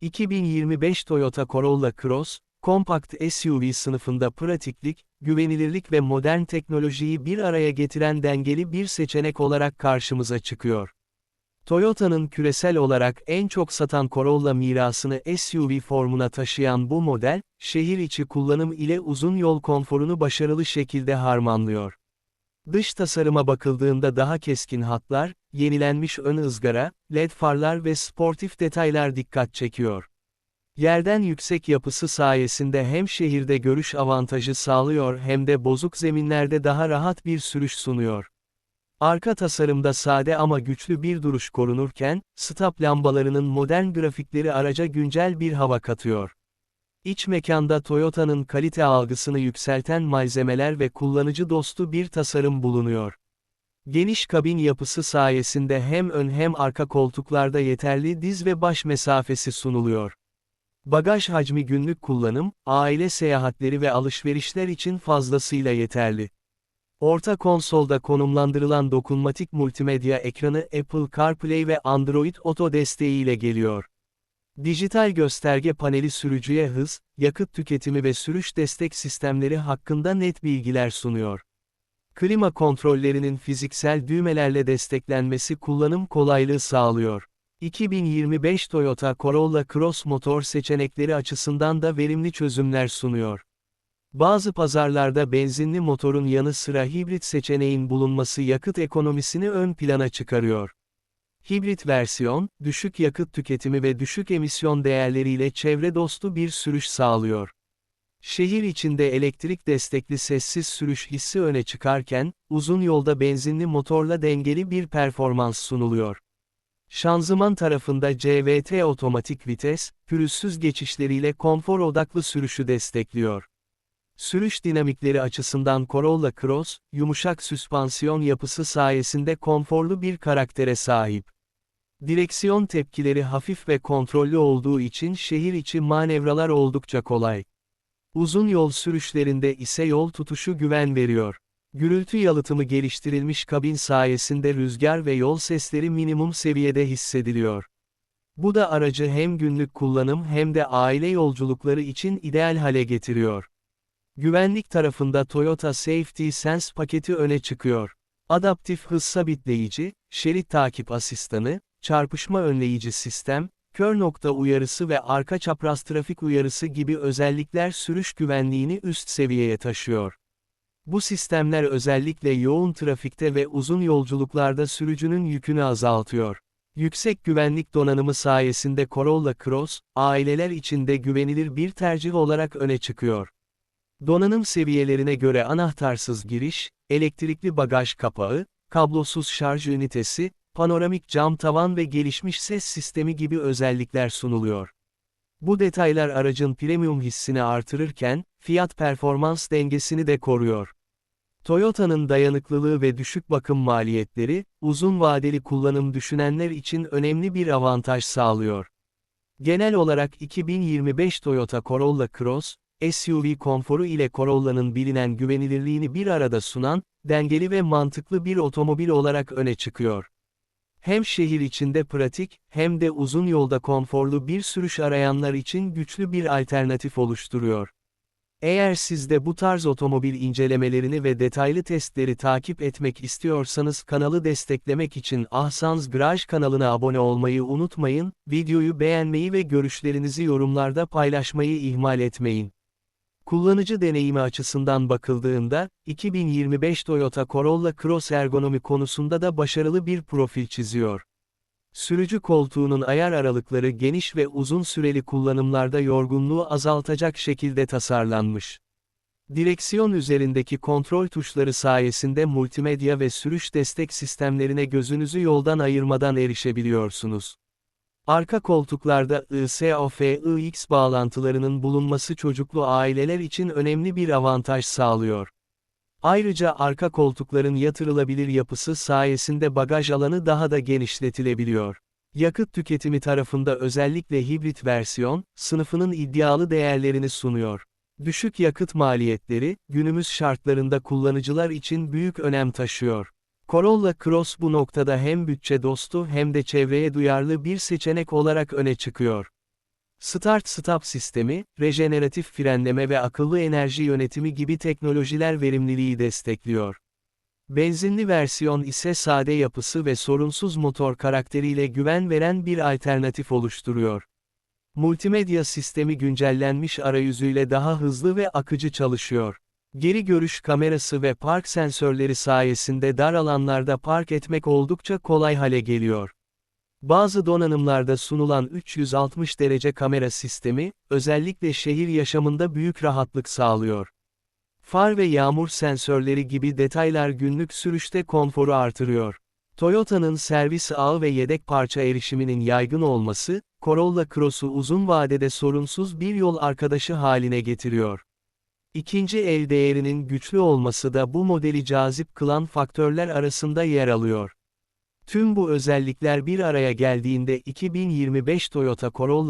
2025 Toyota Corolla Cross, kompakt SUV sınıfında pratiklik, güvenilirlik ve modern teknolojiyi bir araya getiren dengeli bir seçenek olarak karşımıza çıkıyor. Toyota'nın küresel olarak en çok satan Corolla mirasını SUV formuna taşıyan bu model, şehir içi kullanım ile uzun yol konforunu başarılı şekilde harmanlıyor. Dış tasarıma bakıldığında daha keskin hatlar, yenilenmiş ön ızgara, led farlar ve sportif detaylar dikkat çekiyor. Yerden yüksek yapısı sayesinde hem şehirde görüş avantajı sağlıyor hem de bozuk zeminlerde daha rahat bir sürüş sunuyor. Arka tasarımda sade ama güçlü bir duruş korunurken, stop lambalarının modern grafikleri araca güncel bir hava katıyor. İç mekanda Toyota'nın kalite algısını yükselten malzemeler ve kullanıcı dostu bir tasarım bulunuyor. Geniş kabin yapısı sayesinde hem ön hem arka koltuklarda yeterli diz ve baş mesafesi sunuluyor. Bagaj hacmi günlük kullanım, aile seyahatleri ve alışverişler için fazlasıyla yeterli. Orta konsolda konumlandırılan dokunmatik multimedya ekranı Apple CarPlay ve Android Auto desteğiyle geliyor. Dijital gösterge paneli sürücüye hız, yakıt tüketimi ve sürüş destek sistemleri hakkında net bilgiler sunuyor. Klima kontrollerinin fiziksel düğmelerle desteklenmesi kullanım kolaylığı sağlıyor. 2025 Toyota Corolla Cross motor seçenekleri açısından da verimli çözümler sunuyor. Bazı pazarlarda benzinli motorun yanı sıra hibrit seçeneğin bulunması yakıt ekonomisini ön plana çıkarıyor. Hibrit versiyon, düşük yakıt tüketimi ve düşük emisyon değerleriyle çevre dostu bir sürüş sağlıyor. Şehir içinde elektrik destekli sessiz sürüş hissi öne çıkarken, uzun yolda benzinli motorla dengeli bir performans sunuluyor. Şanzıman tarafında CVT otomatik vites, pürüzsüz geçişleriyle konfor odaklı sürüşü destekliyor. Sürüş dinamikleri açısından Corolla Cross, yumuşak süspansiyon yapısı sayesinde konforlu bir karaktere sahip. Direksiyon tepkileri hafif ve kontrollü olduğu için şehir içi manevralar oldukça kolay. Uzun yol sürüşlerinde ise yol tutuşu güven veriyor. Gürültü yalıtımı geliştirilmiş kabin sayesinde rüzgar ve yol sesleri minimum seviyede hissediliyor. Bu da aracı hem günlük kullanım hem de aile yolculukları için ideal hale getiriyor. Güvenlik tarafında Toyota Safety Sense paketi öne çıkıyor. Adaptif hız sabitleyici, şerit takip asistanı, çarpışma önleyici sistem, kör nokta uyarısı ve arka çapraz trafik uyarısı gibi özellikler sürüş güvenliğini üst seviyeye taşıyor. Bu sistemler özellikle yoğun trafikte ve uzun yolculuklarda sürücünün yükünü azaltıyor. Yüksek güvenlik donanımı sayesinde Corolla Cross, aileler için de güvenilir bir tercih olarak öne çıkıyor. Donanım seviyelerine göre anahtarsız giriş, elektrikli bagaj kapağı, kablosuz şarj ünitesi, panoramik cam tavan ve gelişmiş ses sistemi gibi özellikler sunuluyor. Bu detaylar aracın premium hissini artırırken, fiyat-performans dengesini de koruyor. Toyota'nın dayanıklılığı ve düşük bakım maliyetleri, uzun vadeli kullanım düşünenler için önemli bir avantaj sağlıyor. Genel olarak 2025 Toyota Corolla Cross, SUV konforu ile Corolla'nın bilinen güvenilirliğini bir arada sunan, dengeli ve mantıklı bir otomobil olarak öne çıkıyor. Hem şehir içinde pratik, hem de uzun yolda konforlu bir sürüş arayanlar için güçlü bir alternatif oluşturuyor. Eğer siz de bu tarz otomobil incelemelerini ve detaylı testleri takip etmek istiyorsanız kanalı desteklemek için Ahsans Garaj kanalına abone olmayı unutmayın, videoyu beğenmeyi ve görüşlerinizi yorumlarda paylaşmayı ihmal etmeyin. Kullanıcı deneyimi açısından bakıldığında, 2025 Toyota Corolla Cross ergonomi konusunda da başarılı bir profil çiziyor. Sürücü koltuğunun ayar aralıkları geniş ve uzun süreli kullanımlarda yorgunluğu azaltacak şekilde tasarlanmış. Direksiyon üzerindeki kontrol tuşları sayesinde multimedya ve sürüş destek sistemlerine gözünüzü yoldan ayırmadan erişebiliyorsunuz. Arka koltuklarda ISOF-IX bağlantılarının bulunması çocuklu aileler için önemli bir avantaj sağlıyor. Ayrıca arka koltukların yatırılabilir yapısı sayesinde bagaj alanı daha da genişletilebiliyor. Yakıt tüketimi tarafında özellikle hibrit versiyon, sınıfının iddialı değerlerini sunuyor. Düşük yakıt maliyetleri, günümüz şartlarında kullanıcılar için büyük önem taşıyor. Corolla Cross bu noktada hem bütçe dostu hem de çevreye duyarlı bir seçenek olarak öne çıkıyor. Start-stop sistemi, rejeneratif frenleme ve akıllı enerji yönetimi gibi teknolojiler verimliliği destekliyor. Benzinli versiyon ise sade yapısı ve sorunsuz motor karakteriyle güven veren bir alternatif oluşturuyor. Multimedya sistemi güncellenmiş arayüzüyle daha hızlı ve akıcı çalışıyor. Geri görüş kamerası ve park sensörleri sayesinde dar alanlarda park etmek oldukça kolay hale geliyor. Bazı donanımlarda sunulan 360 derece kamera sistemi, özellikle şehir yaşamında büyük rahatlık sağlıyor. Far ve yağmur sensörleri gibi detaylar günlük sürüşte konforu artırıyor. Toyota'nın servis ağı ve yedek parça erişiminin yaygın olması, Corolla Cross'u uzun vadede sorunsuz bir yol arkadaşı haline getiriyor. İkinci el değerinin güçlü olması da bu modeli cazip kılan faktörler arasında yer alıyor. Tüm bu özellikler bir araya geldiğinde 2025 Toyota Corolla